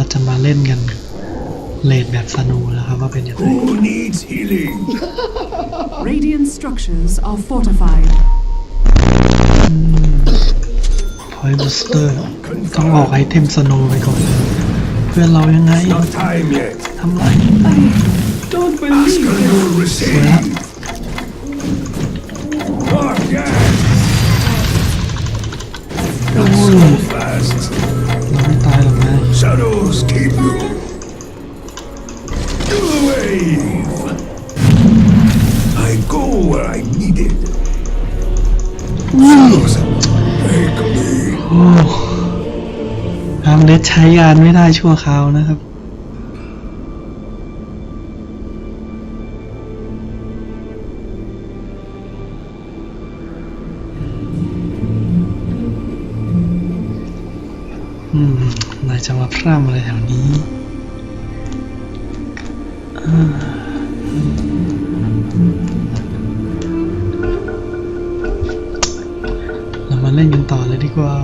เราจะมาเล่นกันเลดแบบสนูนะครับว่าเป็นยังไง Who needs healing? Radiant structures are fortified. พอยบูสเตอร์ต้องออกไอเทมสโนไปก่อนเลยเพื่อนเรายังไง Not time yet. ทำไร Don't Ask and you'll receive. Oh, Do the wave. I go where I'm needed. Shadows, take me. โอ้ทางเลสใช้งานไม่ได้ชั่วคราวนะครับ อืมนายจะมาพร่ำอะไรแถวนี้อ่า เรามาเล่นกันต่อเลยดีกว่า